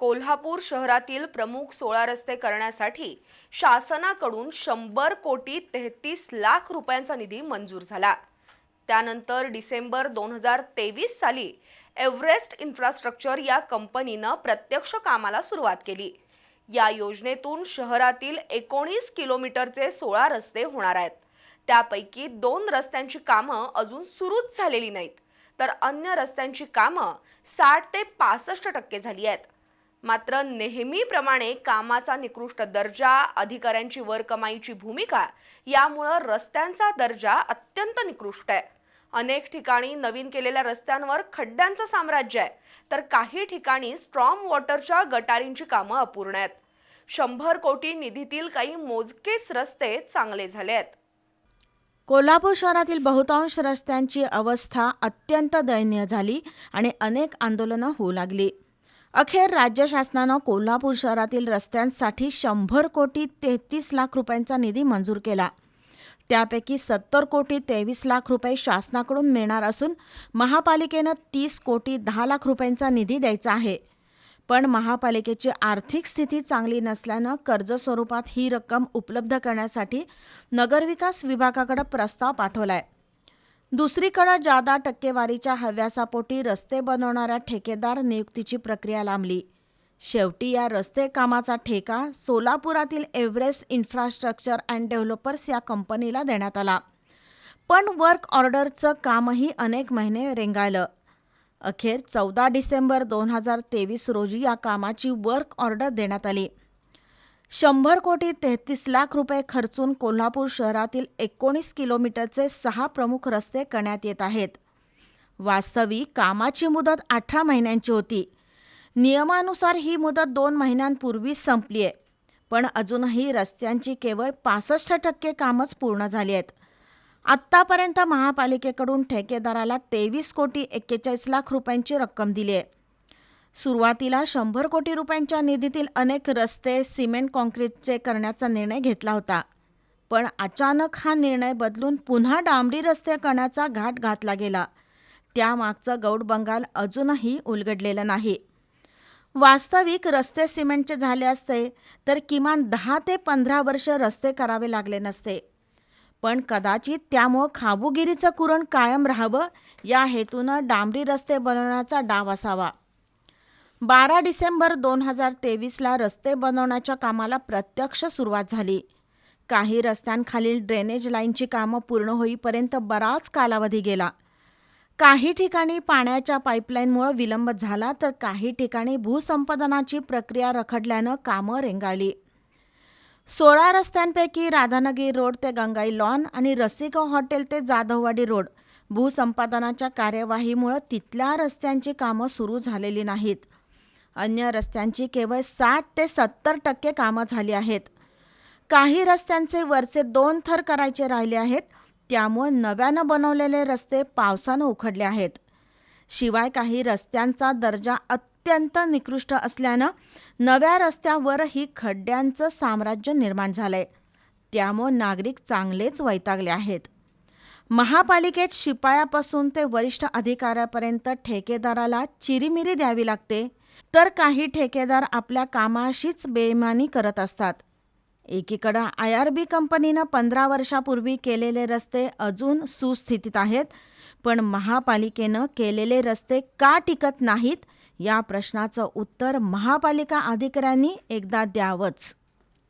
कोल्हापूर शहरातील प्रमुख सोळा रस्ते करण्यासाठी शासनाकडून शंभर कोटी तेहतीस लाख रुपयांचा निधी मंजूर झाला. त्यानंतर डिसेंबर दोन हजार तेवीस साली एव्हरेस्ट इन्फ्रास्ट्रक्चर या कंपनीनं प्रत्यक्ष कामाला सुरुवात केली. या योजनेतून शहरातील एकोणीस किलोमीटरचे सोळा रस्ते होणार आहेत. त्यापैकी दोन रस्त्यांची कामं अजून सुरूच झालेली नाहीत. तर अन्य रस्त्यांची कामं साठ ते पासष्ट टक्के झाली आहेत. मात्र नेहमीप्रमाणे कामाचा निकृष्ट दर्जा अधिकाऱ्यांची वरकमाईची भूमिका यामुळं रस्त्यांचा दर्जा अत्यंत निकृष्ट आहे. अनेक ठिकाणी नवीन केलेल्या रस्त्यांवर खड्ड्यांचं साम्राज्य आहे तर काही ठिकाणी स्ट्रॉम वॉटरच्या गटारींची कामं अपूर्ण आहेत. शंभर कोटी निधीतील काही मोजकेच रस्ते चांगले झाले आहेत. कोल्हापूर शहरातील बहुतांश रस्त्यांची अवस्था अत्यंत दयनीय झाली आणि अनेक आंदोलनं होऊ लागली. अखेर राज्य शासनानं कोल्हापूर शहरातील रस्त्यांसाठी शंभर कोटी तेहतीस लाख रुपयांचा निधी मंजूर केला. त्यापैकी सत्तर कोटी तेवीस लाख रुपये शासनाकडून मिळणार असून महापालिकेनं तीस कोटी दहा लाख रुपयांचा निधी द्यायचा आहे. पण महापालिकेची आर्थिक स्थिती चांगली नसल्यानं कर्ज स्वरूपात ही रक्कम उपलब्ध करण्यासाठी नगरविकास विभागाकडे प्रस्ताव पाठवला आहे दुसरीकडे जादा टक्केवारीच्या हव्यासापोटी रस्ते बनवणाऱ्या ठेकेदार नियुक्तीची प्रक्रिया लांबली. शेवटी या रस्ते कामाचा ठेका सोलापुरातील एव्हरेस्ट इन्फ्रास्ट्रक्चर अँड डेव्हलपर्स या कंपनीला देण्यात आला. पण वर्क ऑर्डरचं कामही अनेक महिने रेंगाळलं. अखेर चौदा डिसेंबर दोन हजार तेवीस रोजी या कामाची वर्क ऑर्डर देण्यात आली. शंभर कोटी तेहतीस लाख रुपये खर्चून कोल्हापूर शहरातील एकोणीस किलोमीटरचे सहा प्रमुख रस्ते करण्यात येत आहेत. वास्तविक कामाची मुदत अठरा महिन्यांची होती. नियमानुसार ही मुदत दोन महिन्यांपूर्वीच संपली आहे. पण अजूनही रस्त्यांची केवळ पासष्ट टक्के कामच पूर्ण झाली आहेत. आत्तापर्यंत महापालिकेकडून ठेकेदाराला तेवीस कोटी एक्केचाळीस लाख रुपयांची रक्कम दिली आहे. सुरुवातीला शंभर कोटी रुपयांच्या निधीतील अनेक रस्ते सिमेंट काँक्रीटचे करण्याचा निर्णय घेतला होता. पण अचानक हा निर्णय बदलून पुन्हा डांबरी रस्ते करण्याचा घाट घातला गेला. त्यामागचं गौड बंगाल अजूनही उलगडलेलं नाही. वास्तविक रस्ते सिमेंटचे झाले असते तर किमान दहा ते पंधरा वर्ष रस्ते करावे लागले नसते. पण कदाचित त्यामुळं खाबुगिरीचं कुरण कायम राहावं या हेतूनं डांबरी रस्ते बनवण्याचा डाव असावा. बारा डिसेंबर दोन हजार तेवीसला रस्ते बनवण्याच्या कामाला प्रत्यक्ष सुरुवात झाली. काही रस्त्यांखालील ड्रेनेज लाईनची कामं पूर्ण होईपर्यंत बराच कालावधी गेला. काही ठिकाणी पाण्याच्या पाईपलाईनमुळे विलंब झाला तर काही ठिकाणी भूसंपादनाची प्रक्रिया रखडल्यानं कामं रेंगाळली. सोळा रस्त्यांपैकी राधानगरी रोड ते गंगाई लॉन आणि रसिको हॉटेल ते जाधववाडी रोड भूसंपादनाच्या कार्यवाहीमुळे तिथल्या रस्त्यांची कामं सुरू झालेली नाहीत. अन्य रस्त्यांची केवळ साठ ते सत्तर टक्के कामं झाली आहेत. काही रस्त्यांचे वरचे दोन थर करायचे राहिले आहेत. त्यामुळे नव्यानं बनवलेले रस्ते पावसानं उखडले आहेत. शिवाय काही रस्त्यांचा दर्जा अत्यंत निकृष्ट असल्यानं नव्या रस्त्यावरही खड्ड्यांचं साम्राज्य निर्माण झालंय. त्यामुळे नागरिक चांगलेच वैतागले आहेत. महापालिकेत शिपायापासून ते वरिष्ठ अधिकाऱ्यापर्यंत ठेकेदाराला चिरीमिरी द्यावी लागते तर काही ठेकेदार आपल्या कामाशीच बेईमानी करत असतात. एकीकडं आय आर बी कंपनीनं पंधरा वर्षापूर्वी केलेले रस्ते अजून सुस्थितीत आहेत पण महापालिकेनं केलेले रस्ते का टिकत नाहीत या प्रश्नाचं उत्तर महापालिका अधिकाऱ्यांनी एकदा द्यावंच.